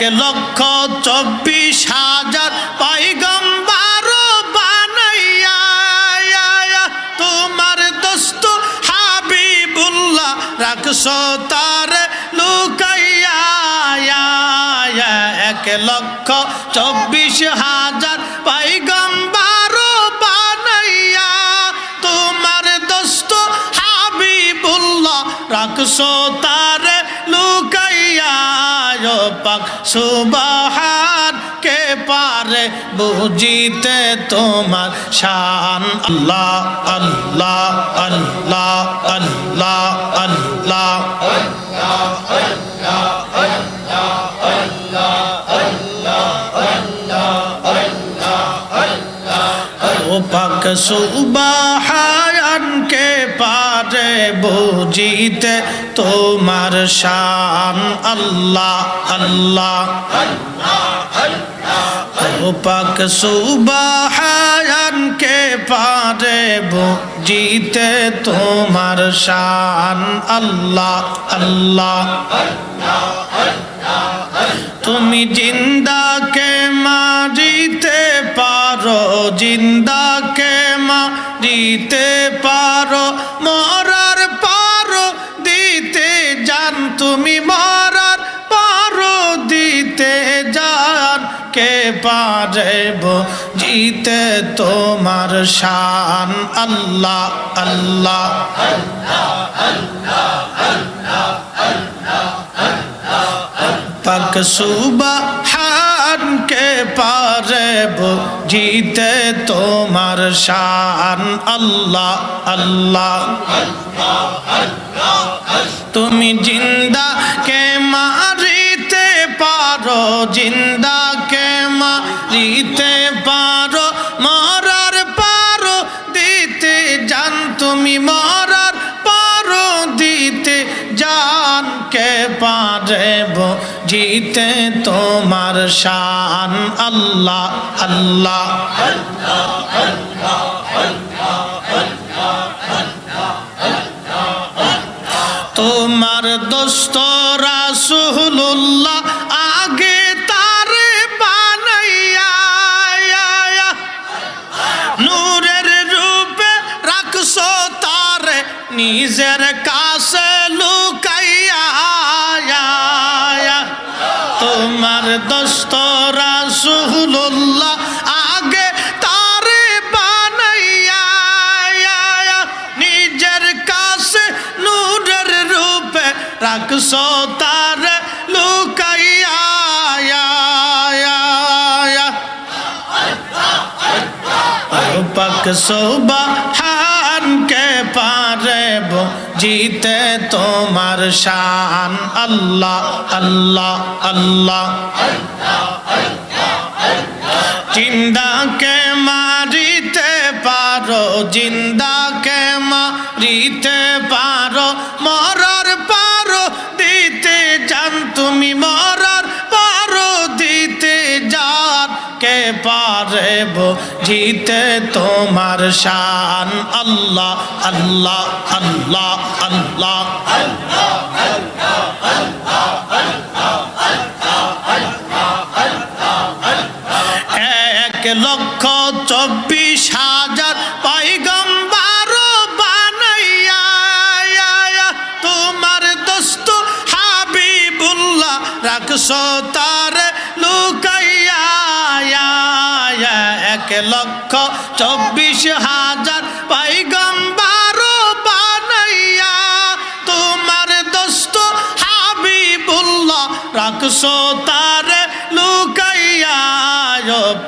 এক লক্ষ চব্বিশ হাজার পাইগম্বার বানাইয়া, তোমার দোস্ত হাবিবুল্লাহ রাখছ তার লুকাইয়া, এক লক্ষ চব্বিশ হাজার পাইগম্বার বানাইয়া, তোমার দোস্ত হাবিবুল্লাহ রাখছ তার পাক সুবাহান, কে পারে বুঝিতে তোমার শান? আল্লাহ আল্লাহ আল্লাহ আল্লাহ আল্লাহ। পাক সুবাহান, কে পারে বুঝিতে তোমার শান আল্লাহ আল্লাহ। পাক সুবাহান কে পারে বুঝিতে তোমার শান আল্লাহ আল্লাহ। তুমি জিন্দাকে মারিতে পারো, জিন্দাকে মারিতে পারো। পারেব জিতে তোমার শান। আল্লাহ আল্লাহ পাক সুবহান কে পারে জিতে তোমার শান। আল্লাহ আল্লাহ, তুমি জিন্দা কে মারিতে পারো, জিন্দা মারিতে পারো মরার পারো দিতে জান তুমি মরার পারো দিতে জান কে পারেব জিতে তোমার শান আল্লাহ আল্লাহ তোমার দোস্তরা রাসুল্লাহ নিজের কাছে লুকাইয়া তোমার দোস্ত রাসুল্লাহ আগে তারে বানাইয়া নিজের কাছে নূরের রূপে রাখছো তারে লুকাইয়া পাক সোবাহান কে পারে জিতে তোমার শান। আল্লাহ আল্লাহ আল্লাহ। জিন্দাকে মারিতে পারো জিন্দাকে মারিতে পারেব জিতে তোমার শান আল্লাহ আল্লাহ আল্লাহ আল্লাহ এক হাজার তোমার রাখছ তার এক লক্ষ চব্বিশ হাজার পাইগম্বার বানাইয়া তোমার দোস্ত হাবিবুল্লাহ রাখছ তার লুকাইয়া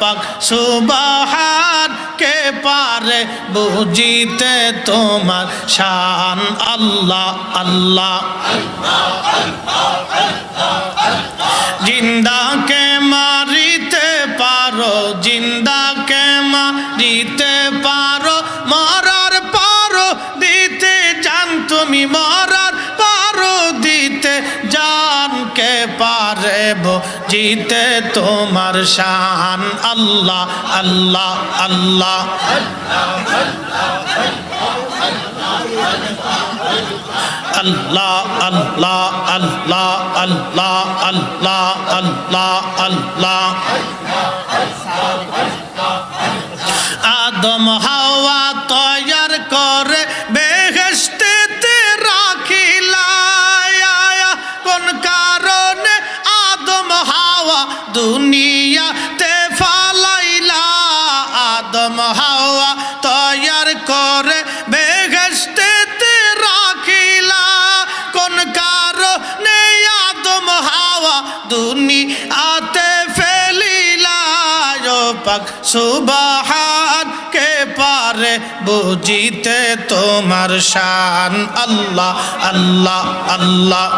পাক সুবাহান, কে পারে বুঝিতে তোমার শান? আল্লাহ আল্লাহ জিন্দাকে মারিতে জিতে তোমার শান। আল্লাহ আল্লাহ আল্লাহ। আল্লাহ আল্লাহ আল্লাহ আল্লাহ আল্লাহ আল্লাহ আল্লাহ। আদম, হাওয়া তৈয়ার হাওয়া দুনিয়াতে ফালাইলা, আদম হাওয়া তৈয়ার করে বেহেস্তেতে রাখিলা। কোন কারণে আদম হাওয়া দুনিয়াতে ফেলিলা। পাক সুবাহান বুঝিতে তোমার শান? আল্লাহ আল্লাহ আল্লাহ।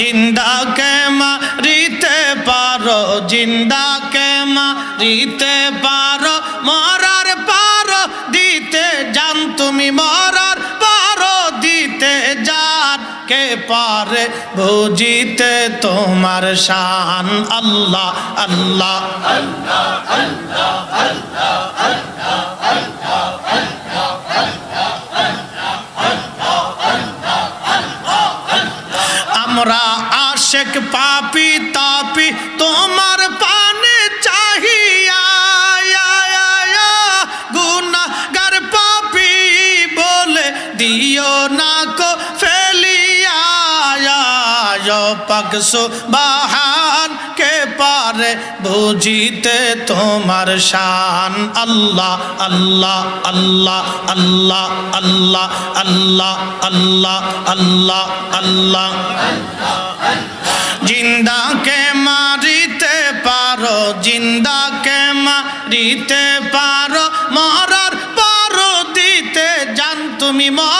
জিন্দা জিন্দাকে মারিতে পারো জিন্দা জিন্দাকে মারিতে পারো মরার পারো দিতে যান তুমি মরার পারো দিতে যান কে পারে বুঝিতে তোমার শান আল্লাহ আল্লাহ আল্লাহ আল্লাহ আল্লাহ আল্লাহ আল্লাহ আমরা আশেক পাপি তাপি, তোমার পানে চাহিয়া গুনাগার পাপি বলে দিও না কো ফেলিয়া পাকসো বাহা পারে বুঝিতে তোমার শান। আল্লাহ আল্লাহ আল্লাহ আল্লাহ আল্লাহ আল্লাহ আল্লাহ আল্লাহ আল্লাহ। জিন্দাকে মারিতে পারো, জিন্দাকে মারিতে পারো। মরার পারো দিতে জান তুমি মরার